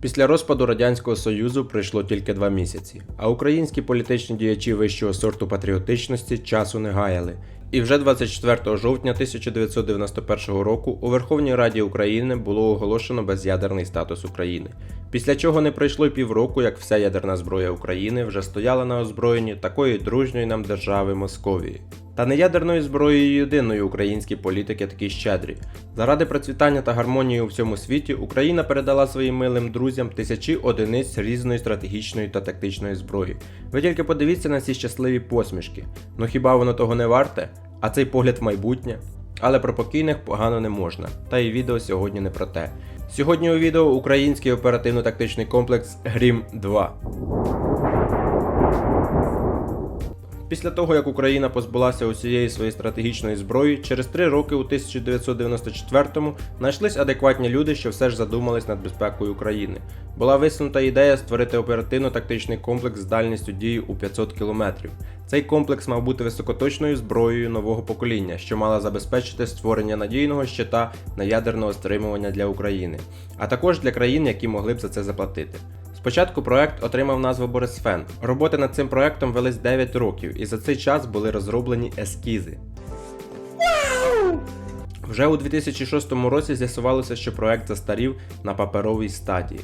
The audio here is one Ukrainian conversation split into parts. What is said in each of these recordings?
Після розпаду Радянського Союзу пройшло тільки два місяці, а українські політичні діячі вищого сорту патріотичності часу не гаяли. І вже 24 жовтня 1991 року у Верховній Раді України було оголошено без'ядерний статус України. Після чого не пройшло півроку, як вся ядерна зброя України вже стояла на озброєнні такої дружньої нам держави Московії. Та не ядерною зброєю єдиною українські політики такі щедрі. Заради процвітання та гармонії у всьому світі Україна передала своїм милим друзям тисячі одиниць різної стратегічної та тактичної зброї. Ви тільки подивіться на ці щасливі посмішки. Ну хіба воно того не варте? А цей погляд в майбутнє? Але про покійних погано не можна. Та й відео сьогодні не про те. Сьогодні у відео український оперативно-тактичний комплекс Грім 2. Після того, як Україна позбулася усієї своєї стратегічної зброї, через три роки у 1994-му знайшлись адекватні люди, що все ж задумались над безпекою України. Була висунута ідея створити оперативно-тактичний комплекс з дальністю дії у 500 км. Цей комплекс мав бути високоточною зброєю нового покоління, що мала забезпечити створення надійного щита на ядерного стримування для України, а також для країн, які могли б за це заплатити. Спочатку проект отримав назву Борисфен. Роботи над цим проектом велись 9 років, і за цей час були розроблені ескізи. Вже у 2006 році з'ясувалося, що проект застарів на паперовій стадії.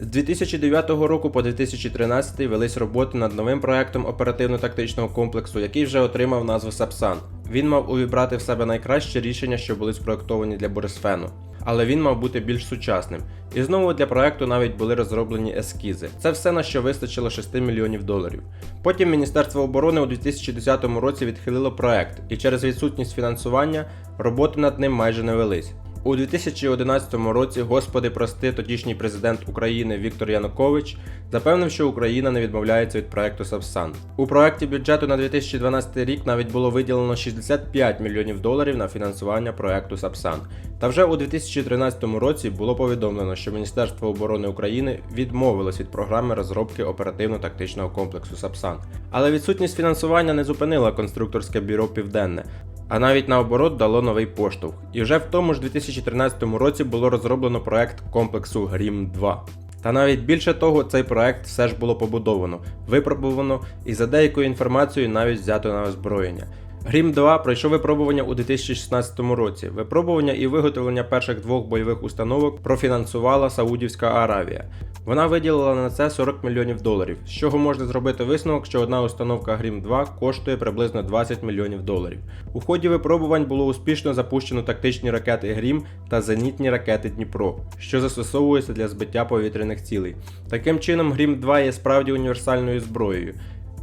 З 2009 року по 2013 велись роботи над новим проектом оперативно-тактичного комплексу, який вже отримав назву Сапсан. Він мав увібрати в себе найкращі рішення, що були спроектовані для Борисфену. Але він мав бути більш сучасним. І знову для проекту навіть були розроблені ескізи. Це все на що вистачило 6 мільйонів доларів. Потім Міністерство оборони у 2010 році відхилило проект, і через відсутність фінансування роботи над ним майже не велись. У 2011 році, господи прости, тодішній президент України Віктор Янукович запевнив, що Україна не відмовляється від проекту Сапсан. У проекті бюджету на 2012 рік навіть було виділено 65 мільйонів доларів на фінансування проекту Сапсан. Та вже у 2013 році було повідомлено, що Міністерство оборони України відмовилось від програми розробки оперативно-тактичного комплексу Сапсан. Але відсутність фінансування не зупинила конструкторське бюро Південне а навіть наоборот дало новий поштовх. І вже в тому ж 2013 році було розроблено проект комплексу Грім 2. Та навіть більше того, цей проект все ж було побудовано, випробувано і за деякою інформацією навіть взято на озброєння. Грім 2 пройшов випробування у 2016 році. Випробування і виготовлення перших двох бойових установок профінансувала Саудівська Аравія. Вона виділила на це 40 мільйонів доларів, з чого можна зробити висновок, що одна установка Грім 2 коштує приблизно 20 мільйонів доларів. У ході випробувань було успішно запущено тактичні ракети Грім та зенітні ракети Дніпро, що застосовуються для збиття повітряних цілей. Таким чином, Грім 2 є справді універсальною зброєю.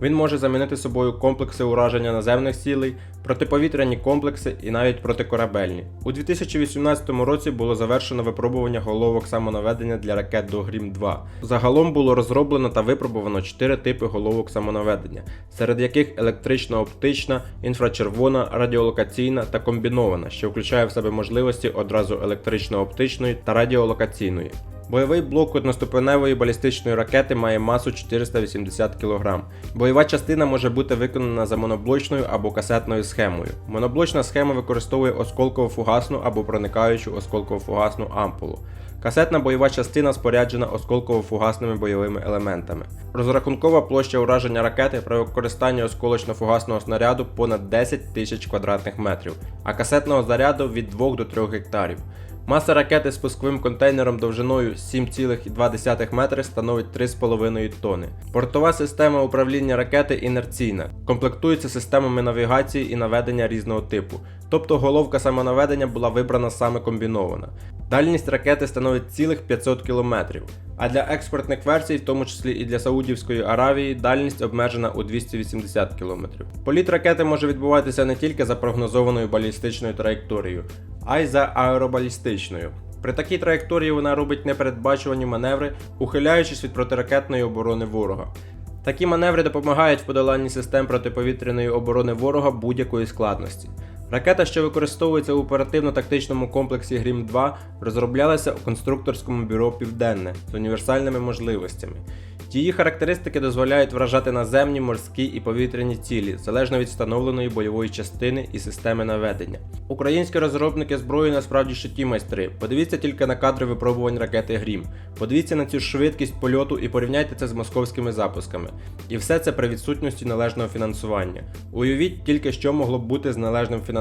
Він може замінити собою комплекси ураження наземних цілей, протиповітряні комплекси і навіть протикорабельні. У 2018 році було завершено випробування головок самонаведення для ракет до Грім 2. Загалом було розроблено та випробовано 4 типи головок самонаведення, серед яких електрично-оптична, інфрачервона, радіолокаційна та комбінована, що включає в себе можливості одразу електрично-оптичної та радіолокаційної. Бойовий блок одноступеневої балістичної ракети має масу 480 кг. Бойова частина може бути виконана за моноблочною або касетною схемою. Моноблочна схема використовує осколково-фугасну або проникаючу осколково-фугасну ампулу. Касетна бойова частина споряджена осколково-фугасними бойовими елементами. Розрахункова площа ураження ракети при використанні осколочно-фугасного снаряду понад 10 тисяч квадратних метрів, а касетного заряду від 2 до 3 гектарів. Маса ракети з пусковим контейнером довжиною 7,2 метри становить 3,5 тонни. Портова система управління ракети інерційна, комплектується системами навігації і наведення різного типу, тобто головка самонаведення була вибрана саме комбінована. Дальність ракети становить цілих 500 км, а для експортних версій, в тому числі і для Саудівської Аравії, дальність обмежена у 280 км. Політ ракети може відбуватися не тільки за прогнозованою балістичною траєкторією, а й за аеробалістичною. При такій траєкторії вона робить непередбачувані маневри, ухиляючись від протиракетної оборони ворога. Такі маневри допомагають в подоланні систем протиповітряної оборони ворога будь-якої складності. Ракета, що використовується у оперативно-тактичному комплексі Грім 2, розроблялася у конструкторському бюро Південне з універсальними можливостями. Її характеристики дозволяють вражати наземні, морські і повітряні цілі, залежно від встановленої бойової частини і системи наведення. Українські розробники зброї насправді ще майстри. Подивіться тільки на кадри випробувань ракети Грім. Подивіться на цю швидкість польоту і порівняйте це з московськими запусками. І все це при відсутності належного фінансування. Уявіть тільки, що могло б бути з належним фінансуванням.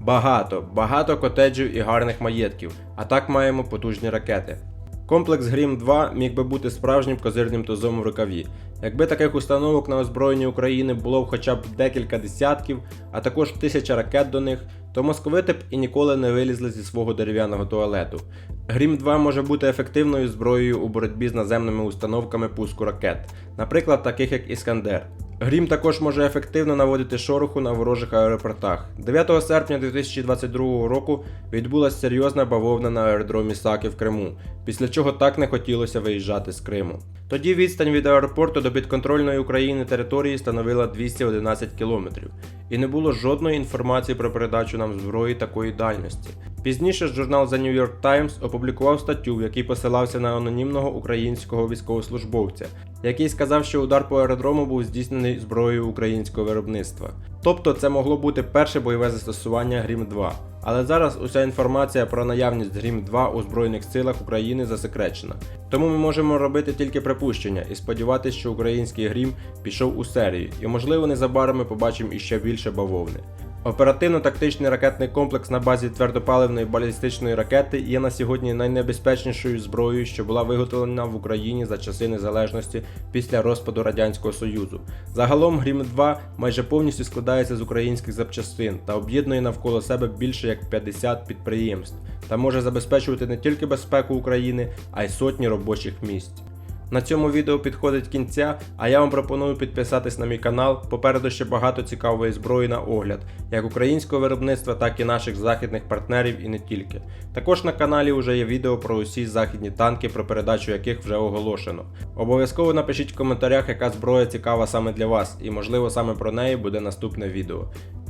Багато, багато котеджів і гарних маєтків, а так маємо потужні ракети. Комплекс Грім 2 міг би бути справжнім козирним тузом в рукаві. Якби таких установок на озброєнні України було б хоча б декілька десятків, а також тисяча ракет до них, то московити б і ніколи не вилізли зі свого дерев'яного туалету. Грім 2 може бути ефективною зброєю у боротьбі з наземними установками пуску ракет, наприклад, таких як Іскандер. Грім також може ефективно наводити шороху на ворожих аеропортах. 9 серпня 2022 року відбулася серйозна бавовна на аеродромі Саки в Криму, після чого так не хотілося виїжджати з Криму. Тоді відстань від аеропорту до підконтрольної України території становила 211 кілометрів, і не було жодної інформації про передачу нам зброї такої дальності. Пізніше журнал The New York Times опублікував статтю, в якій посилався на анонімного українського військовослужбовця, який сказав, що удар по аеродрому був здійснений зброєю українського виробництва. Тобто це могло бути перше бойове застосування Грім 2. Але зараз уся інформація про наявність Грім 2 у Збройних силах України засекречена. Тому ми можемо робити тільки припущення і сподіватися, що український Грім пішов у серію, і можливо незабаром ми побачимо іще більше бавовни. Оперативно-тактичний ракетний комплекс на базі твердопаливної балістичної ракети є на сьогодні найнебезпечнішою зброєю, що була виготовлена в Україні за часи незалежності після розпаду Радянського Союзу. Загалом Грім 2 майже повністю складається з українських запчастин та об'єднує навколо себе більше як 50 підприємств та може забезпечувати не тільки безпеку України, а й сотні робочих місць. На цьому відео підходить кінця, а я вам пропоную підписатись на мій канал. Попереду ще багато цікавої зброї на огляд, як українського виробництва, так і наших західних партнерів і не тільки. Також на каналі вже є відео про усі західні танки, про передачу яких вже оголошено. Обов'язково напишіть в коментарях, яка зброя цікава саме для вас, і можливо саме про неї буде наступне відео.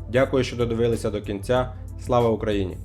Дякую, що додивилися до кінця. Слава Україні!